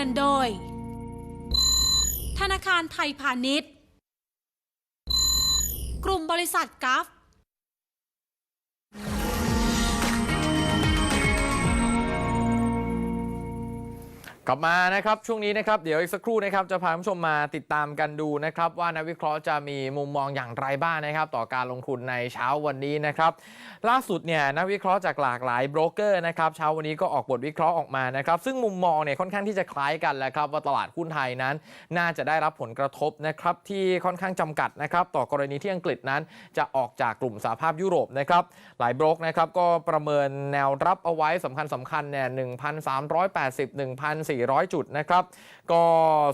งินโดย ธนาคารไทยพาณิชย์ กลุ่มบริษัทกัฟ ลับมานะครับช่วงนี้นะครับเดี๋ยวอีกสักครู่นะครับจะพาคุณผู้ชมมาติดตามกันดูนะครับว่านักวิเคราะห์จะมีมุมมองอย่างไรบ้างนะครับ ต่อการลงทุนในเช้าวันนี้นะครับล่าสุดเนี่ยนักวิเคราะห์จากหลากหลายโบรกเกอร์นะครับเช้าวันนี้ก็ออกบทวิเคราะห์ออกมานะครับซึ่งมุมมองเนี่ยค่อนข้างที่จะคล้ายกันแหละครับว่าตลาดหุ้นไทยนั้น น่าจะได้รับผลกระทบนะครับที่ค่อนข้างจำกัดนะครับต่อกรณีที่อังกฤษนั้น จะออกจากกลุ่มสหภาพยุโรปนะครับหลายโบรกนะครับก็ประเมินแนวรับเอาไว้สำคัญสำคัญเนี่ย1,380 400 จุดนะครับ ก็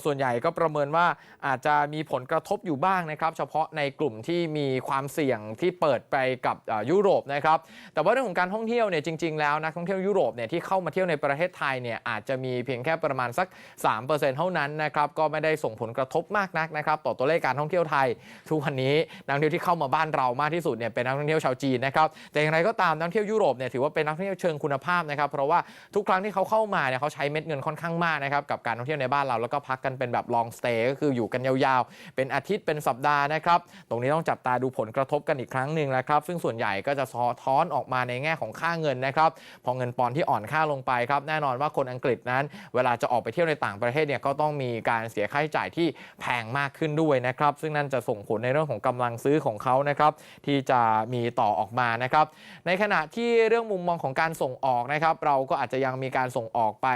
ส่วนใหญ่ก็ประเมินว่าอาจจะมีผลกระทบอยู่บ้างนะครับ เฉพาะในกลุ่มที่มีความเสี่ยงที่เปิดไปกับยุโรปนะครับ แต่ว่าเรื่องของการท่องเที่ยวเนี่ยจริง ๆ แล้วนักท่องเที่ยวยุโรปเนี่ยที่เข้ามาเที่ยวในประเทศไทยเนี่ยอาจจะมีเพียงแค่ประมาณสัก 3%เท่านั้นนะครับก็ไม่ได้ส่งผลกระทบมากนักนะครับต่อตัวเลขการท่องเที่ยวไทย ทุกวันนี้นักท่องเที่ยวที่เข้ามาบ้านเรามากที่สุดเนี่ยเป็นนักท่องเที่ยวชาวจีนนะครับแต่อย่างไรก็ตามนักท่องเที่ยวยุโรปเนี่ยถือว่าเป็นนักท่องเที่ยวเชิงคุณภาพนะครับเพราะว่าทุกครั้งที่เขาเข้ามาเนี่ยเขาใช้เม็ดเงินค่อนข้างมากนะครับกับการท่องเที่ยวในบ้านเราแล้วก็พักกันเป็นแบบ long stay ก็คืออยู่กันยาวๆ เป็นอาทิตย์เป็นสัปดาห์นะครับ ตรงนี้ต้องจับตาดูผลกระทบกันอีกครั้งหนึ่งนะครับ ซึ่งส่วนใหญ่ก็จะสะท้อนออกมาในแง่ของค่าเงินนะครับ พอเงินปอนด์ที่อ่อนค่าลงไปครับ แน่นอนว่าคนอังกฤษนั้น เวลาจะออกไปเที่ยวในต่างประเทศเนี่ยก็ต้องมีการเสียค่าใช้จ่ายที่แพงมากขึ้นด้วยนะครับ ซึ่งนั่นจะส่งผลในเรื่องของกำลังซื้อของเขานะครับ ที่จะมีต่อออกมานะครับ ในขณะที่เรื่องมุมมองของการส่งออกนะครับ เราก็อาจจะยังมีการส่งออกไป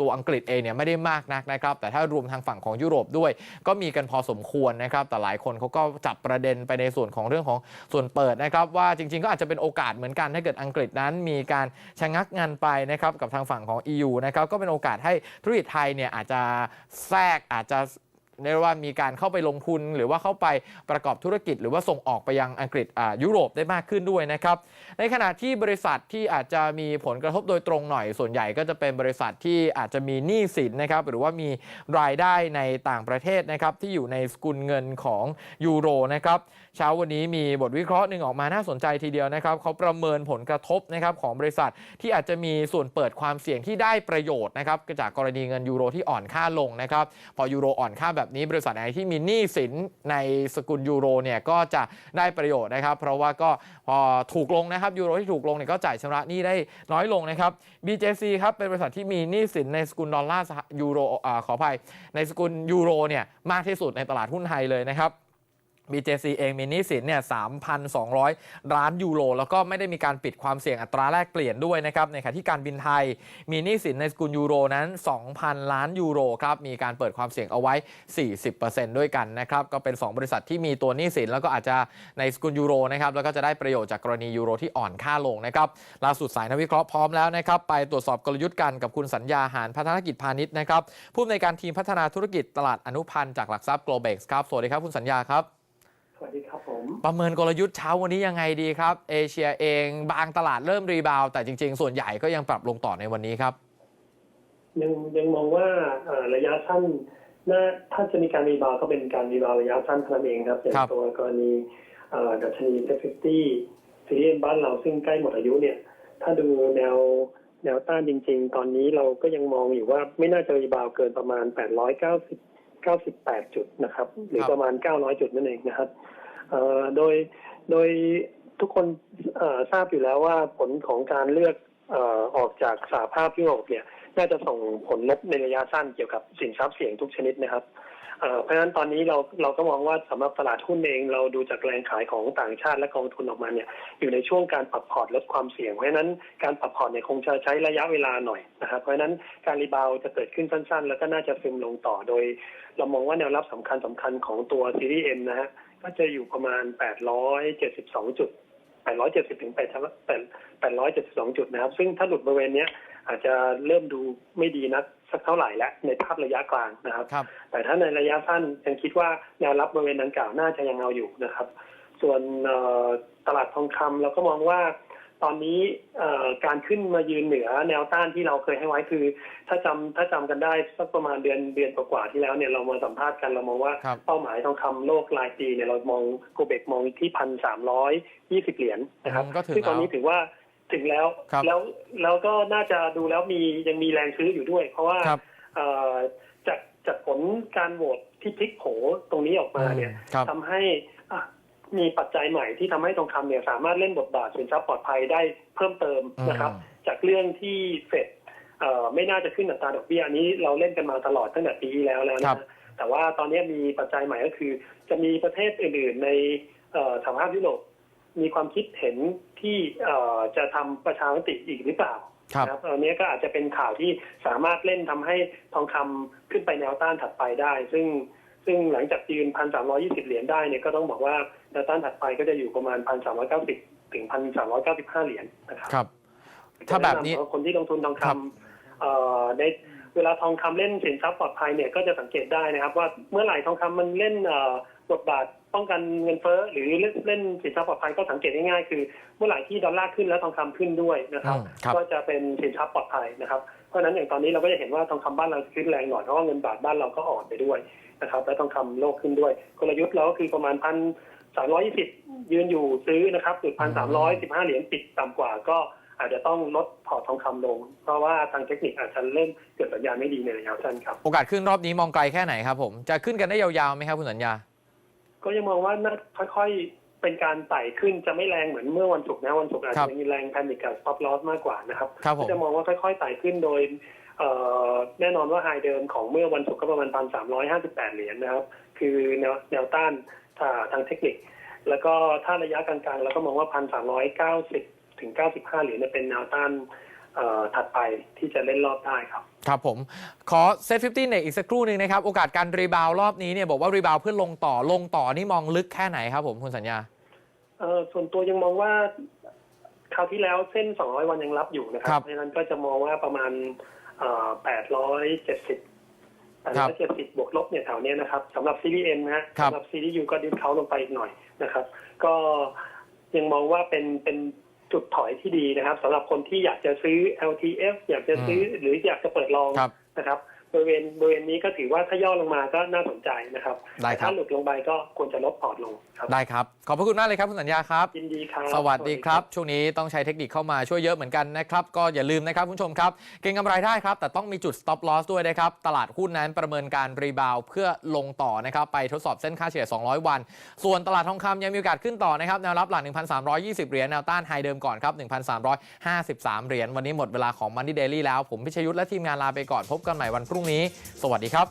ตัวอังกฤษเองเนี่ยไม่ได้มากนักนะครับแต่ถ้ารวมทางฝั่งของยุโรปด้วย ก็มีกันพอสมควรนะครับแต่หลายคนเขาก็จับประเด็นไปในส่วนของเรื่องของส่วนเปิดนะครับว่าจริง ๆ ก็อาจจะเป็นโอกาสเหมือนกันถ้าเกิดอังกฤษนั้นมีการชะงักงานไปนะครับกับทางฝั่งของ EU นะครับก็เป็นโอกาสให้ธุรกิจไทยเนี่ยอาจจะแทรกอาจจะ เรียกว่ามีการเข้าไปลงทุน หรือว่าเข้าไปประกอบธุรกิจ หรือว่าส่งออกไปยังอังกฤษยุโรปได้มากขึ้นด้วยนะครับ ในขณะที่บริษัทที่อาจจะมีผลกระทบโดยตรงหน่อยส่วนใหญ่ก็จะเป็นบริษัทที่อาจจะมีหนี้สินนะครับหรือว่ามีรายได้ในต่างประเทศนะครับที่อยู่ในสกุลเงินของยูโรนะครับ เช้าวันนี้มีบทวิเคราะห์หนึ่งออกมาน่าสนใจทีเดียวนะครับเขาประเมินผลกระทบนะครับของบริษัทที่อาจจะมีส่วนเปิดความเสี่ยงที่ได้ประโยชน์นะครับจากกรณีเงินยูโรที่อ่อนค่าลงนะครับพอยูโรอ่อนค่าแบบนี้บริษัทไหนที่มีหนี้สินในสกุลยูโรเนี่ยก็จะได้ประโยชน์นะครับเพราะว่าก็พอถูกลงนะครับยูโรที่ถูกลงเนี่ยก็จ่ายชำระหนี้ได้น้อยลงนะครับ BJC ครับเป็นบริษัทที่มีหนี้สินในสกุลดอลลาร์ยูโรอ่าขออภัยในสกุลยูโรเนี่ยมากที่สุดในตลาดหุ้นไทยเลยนะครับ BJC เองมีหนี้สินเนี่ย 3,200 ล้านยูโร แล้วก็ไม่ได้มีการปิดความเสี่ยงอัตราแลกเปลี่ยนด้วยนะครับ ในขณะที่การบินไทยมีหนี้สินในสกุลยูโรนั้น 2,000 ล้านยูโรครับ มีการเปิดความเสี่ยงเอาไว้ 40%ด้วยกันนะครับ ก็เป็น 2 บริษัทที่มีตัวหนี้สิน แล้วก็อาจจะในสกุลยูโรนะครับ แล้วก็จะได้ประโยชน์จากกรณียูโรที่อ่อนค่าลงนะครับ ล่าสุดสายนักวิเคราะห์พร้อมแล้วนะครับ ไปตรวจสอบกลยุทธ์กันกับคุณสัญญาหารพัฒนกิจพาณิชย์นะครับ ผู้อำนวยการทีมพัฒนาธุรกิจตลาดอนุพันธ์จากหลักทรัพย์ Globex ครับ สวัสดีครับคุณสัญญาครับ วัสดีครับผม ประเมินกลยุทธ์เช้าวันนี้ยังไงดีครับ เอเชียเองบางตลาดเริ่มรีบาวด์แต่จริง ๆ ส่วนใหญ่ก็ยังปรับลงต่อในวันนี้ครับ ยังยังมองว่าเอ่อระยะสั้นน่าถ้าจะมีการรีบาวด์ก็เป็นการรีบาวด์ระยะสั้นเท่านั้นเองครับอย่างครับตัวกรณีเอ่อดัชนีเซ็ฟิตี้ซีรีส์บ้านเราซึ่งใกล้หมดอายุเนี่ย ถ้าดูแนวแนวต้านจริง ๆ ตอนนี้เราก็ยังมองอยู่ว่าไม่น่าจะรีบาวด์เกินประมาณ 890 98 จุดนะครับ หรือครับประมาณ 900 จุดนั่นเองนะครับเอ่อโดยโดยทุกคนเอ่อทราบอยู่แล้วว่าผลของการเลือกเอ่อออกจากสหภาพยุโรปเนี่ย น่าจะส่งผลลบในระยะสั้นเกี่ยวกับสินทรัพย์เสี่ยงทุกชนิดนะครับ เพราะฉะนั้นตอนนี้เราเราก็มองว่าสำหรับตลาดหุ้นเองเราดูจากแรงขายของต่างชาติและกองทุนออกมาเนี่ยอยู่ในช่วงการปรับพอร์ตลดความเสี่ยง เพราะฉะนั้นการปรับพอร์ตเนี่ยคงจะใช้ระยะเวลาหน่อยนะครับเพราะฉะนั้นการรีบาวจะเกิดขึ้นสั้น ๆ แล้วก็น่าจะซึมลงต่อโดย เรามองว่าแนวรับสำคัญสำคัญของตัวซีรีส์ M นะฮะก็จะอยู่ประมาณ 872 จุด 870ถึง872 จุดนะครับ ซึ่งถ้าหลุดบริเวณนี้อาจจะเริ่มดูไม่ดีนัก สักเท่าไหร่แล้วในภาพระยะกลางนะครับครับแต่ถ้าในระยะสั้นยังคิดว่าแนวรับบริเวณดังกล่าวน่าจะยังเอาอยู่นะครับ ส่วนเอ่อตลาดทองคำเราก็มองว่าตอนนี้เอ่อการขึ้นมายืนเหนือแนวต้านที่เราเคยให้ไว้คือ ถ้าจำถ้าจำกันได้สักประมาณเดือนเดือนกว่าๆที่แล้วเนี่ยเรามาสัมภาษณ์กันเรามองว่าครับเป้าหมายทองคำโลกรายปีเนี่ยเรามองโกเบกมองที่พันสามร้อยยี่สิบเหรียญนะครับอืมก็ถึงซึ่งตอนนี้แล้วถือว่า ถึงแล้วครับแล้วแล้วก็น่าจะดูแล้วมียังมีแรงซื้ออยู่ด้วย เพราะว่าครับเอ่อจากจากผลการโหวตที่พลิกโผตรงนี้ออกมาเนี่ยครับ ทำให้อะมีปัจจัยใหม่ที่ทำให้ทองคำเนี่ยสามารถเล่นบทบาทสินทรัพย์ปลอดภัยได้เพิ่มเติมนะครับ อืม จากเรื่องที่เฟดเอ่อไม่น่าจะขึ้นอัตราดอกเบี้ยอันนี้เราเล่นกันมาตลอดตั้งแต่ปีที่แล้วแล้วครันะบแต่ว่าตอนนี้มีปัจจัยใหม่ก็คือ จะมีประเทศอื่นๆในเอ่อสหภาพยุโรป มีความคิดเห็นที่เอ่อจะทำประชามติอีกหรือเปล่าครับนะครับอันนี้ก็อาจจะเป็นข่าวที่สามารถเล่นทำให้ทองคำขึ้นไปแนวต้านถัดไปได้ ซึ่งซึ่งหลังจากยืนพันสามร้อยี่สิบเหรียญได้เนี่ยก็ต้องบอกว่าแนวต้านถัดไปก็จะอยู่ประมาณพันสามร้อยเก้าสิบถึงพันสามร้อยเก้าสิบห้าเหรียญนะครับครับ ถ้าแบบนี้จะแะำสำหรับคนที่ลงทุนทองครับคำเอ่อในเวลาทองคำเล่นสินทรัพย์ปลอดภัยเนี่ยก็จะสังเกตได้นะครับ ว่าเมื่อไหร่ทองคำมันเล่นเอ่อบทบาท ป้องกันเงินเฟ้อหรือเล่นเล่นสินทรัพย์ปลอดภัยก็สังเกตง่ายๆคือ เมื่อไหร่ที่ดอลลาร์ขึ้นแล้วทองคำขึ้นด้วยนะครับอืมครับ ก็จะเป็นสินทรัพย์ปลอดภัยนะครับเพราะฉะนั้นอย่างตอนนี้เราก็จะเห็นว่าทองคำบ้านเราขึ้นแรงหน่อยเพราะว่าเงินบาทบ้านเราก็อ่อนไปด้วยนะครับ และทองคำโลกขึ้นด้วย กลยุทธ์เราก็คือประมาณพันสามร้อยยี่สิบยืนอยู่ซื้อนะครับจุดพันสามร้อยสิบห้าเหรียญปิดต่ำกว่าก็อาจจะต้องลดพอร์ตทองคำลง เพราะว่าทางเทคนิคอาจจะเริ่มเกิดสัญญาณไม่ดีในระยะสั้นครับ โอกาสขึ้นรอบนี้มองไกลแค่ไหนครับผม จะขึ้นกันได้ยาวๆไหมครับคุณสัญญา ก็ยังมองว่าน่าค่อยๆเป็นการไต่ขึ้นจะไม่แรงเหมือนเมื่อวันศุกร์นะวันศุกร์อาจครับจะมีแรงแพนิคกับ stop loss มากกว่านะครับครับผมก็จะมองว่าค่อยๆไต่ขึ้นโดยเอ่อแน่นอนว่าไฮเดิมของเมื่อวันศุกร์ก็ประมาณพันสามร้อยห้าสิบแปดเหรียญนะครับ คือแนวแนวต้านอ่าทางเทคนิค แล้วก็ถ้าระยะกลางๆเราก็มองว่าพันสามร้อยเก้าสิบถึงเก้าสิบห้าเหรียญเนี่ยเป็นแนวต้านเอ่อ ถัดไปที่จะเล่นรอบได้ครับ ครับผม ขอเซตฟิฟตี้เนี่ยอีกสักครู่หนึ่งนะครับ โอกาสการรีบาวรอบนี้เนี่ยบอกว่ารีบาวเพื่อลงต่อลงต่อนี่มองลึกแค่ไหนครับผมคุณสัญญาเอ่อส่วนตัวยังมองว่าคราวที่แล้วเส้น 200 วันยังรับอยู่นะคครัรับบเพราะฉะนั้นก็จะมองว่าประมาณเอ่อ870ครับ870 บวกลบเนี่ยแถวเนี้ยนะครับสำหรับซีรีส์ M นะฮะครับสำหรับซีรีส์ U ก็ดิสเขาลงไปอีกหน่อยนะครับ ก็ยังมองว่าเป็นเป็น จุดถอยที่ดีนะครับสำหรับคนที่อยากจะซื้อ LTF อยากจะซื้ออหรืออยากจะเปิดลองครับนะครับ บริเวณบริเวณนี้ก็ถือว่าถ้าย่อลงมาก็น่าสนใจนะครับได้แต่ครับ ถ้าหลุดลงไปก็ควรจะลดพอร์ตลงครับได้ครับ ขอบพระคุณมากเลยครับคุณสัญญาครับ ยินดีครับ สวัสดีครับ ช่วงนี้ต้องใช้เทคนิคเข้ามาช่วยเยอะเหมือนกันนะครับ ก็อย่าลืมนะครับคุณผู้ชมครับ เก็งกำไรได้ครับ แต่ต้องมีจุด stop loss ด้วยนะครับ ตลาดหุ้นนั้นประเมินการรีบาวเพื่อลงต่อนะครับ ไปทดสอบเส้นค่าเฉลี่ย 200 วัน ส่วนตลาดทองคำยังมีโอกาสขึ้นต่อนะครับ แนวรับหลัก1,320 เหรียญ แนวต้านไฮเดิมก่อนครับ 1,353 เหรียญ วันนี้หมดเวลาของ Money Daily แล้ว ผมพิชยุทธและทีมงานลาไปก่อน พบกันใหม่วันพรุ่งนี้ สวัสดีครับ